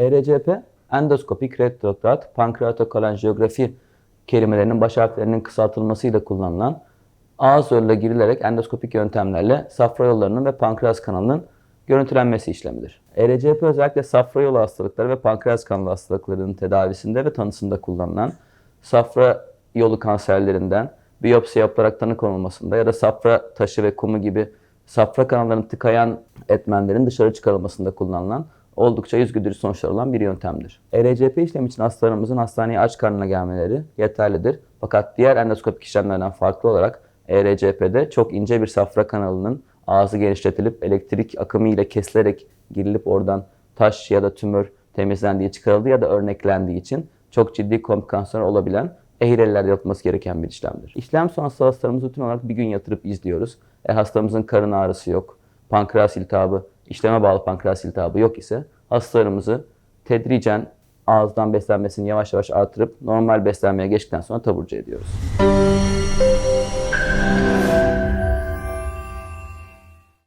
ERCP, endoskopik retrograd pankreatokolanjiyografi kelimelerinin baş harflerinin kısaltılmasıyla kullanılan ağız yoluyla girilerek endoskopik yöntemlerle safra yollarının ve pankreas kanalının görüntülenmesi işlemidir. ERCP özellikle safra yolu hastalıkları ve pankreas kanalı hastalıklarının tedavisinde ve tanısında kullanılan safra yolu kanserlerinden biyopsi yapılarak tanı konulmasında ya da safra taşı ve kumu gibi safra kanallarını tıkayan etmenlerin dışarı çıkarılmasında kullanılan oldukça yüz güdürü sonuçları olan bir yöntemdir. ERCP işlemi için hastalarımızın hastaneye aç karnına gelmeleri yeterlidir. Fakat diğer endoskopik işlemlerden farklı olarak ERCP'de çok ince bir safra kanalının ağzı genişletilip elektrik akımı ile kesilerek girilip oradan taş ya da tümör temizlendiği, çıkarıldığı ya da örneklendiği için çok ciddi komplikasyonlar olabilen ehirelilerde yapılması gereken bir işlemdir. İşlem sonrası hastalarımızı rutin olarak bir gün yatırıp izliyoruz. Eğer hastamızın karın ağrısı yok, pankreas iltihabı, işleme bağlı pankreas iltihabı yok ise hastalarımızı tedricen ağızdan beslenmesini yavaş yavaş artırıp normal beslenmeye geçtikten sonra taburcu ediyoruz.